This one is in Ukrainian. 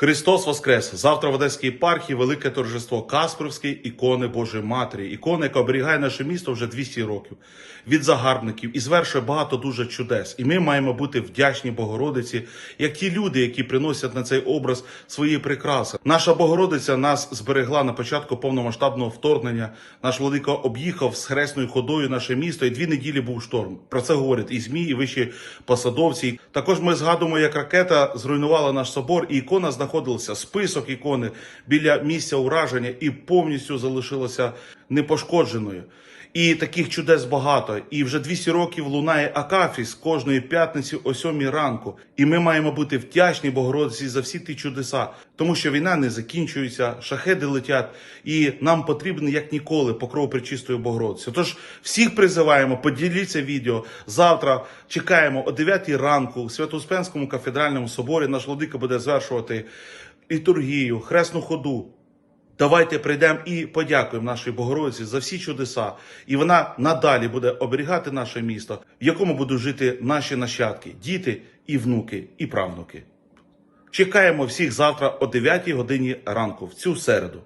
Христос Воскрес! Завтра в Одеській єпархії велике торжество Каспровської ікони Божої Матері, ікони, яка оберігає наше місто вже 200 років від загарбників і звершує багато дуже чудес. І ми маємо бути вдячні Богородиці, як ті люди, які приносять на цей образ свої прикраси. Наша Богородиця нас зберегла на початку повномасштабного вторгнення. Наш владика об'їхав з хресною ходою наше місто, і дві неділі був шторм. Про це говорять і змі, і вищі посадовці. Також ми згадуємо, як ракета зруйнувала наш собор, і ікона знаходилася список ікони біля місця ураження і повністю залишилася непошкодженою. І таких чудес багато. І вже 200 років лунає Акафіс кожної п'ятниці о 7 ранку. І ми маємо бути вдячні Богородиці за всі ті чудеса, тому що війна не закінчується, шахеди летять, і нам потрібен як ніколи покров причистої Богородиці. Тож всіх призиваємо, поділіться відео. Завтра чекаємо о 9 ранку у Свято-Успенському кафедральному соборі. Наш владика буде звершувати літургію, хресну ходу. Давайте прийдемо і подякуємо нашій Богородиці за всі чудеса, і вона надалі буде оберігати наше місто, в якому будуть жити наші нащадки, діти і внуки, і правнуки. Чекаємо всіх завтра о 9 годині ранку в цю середу.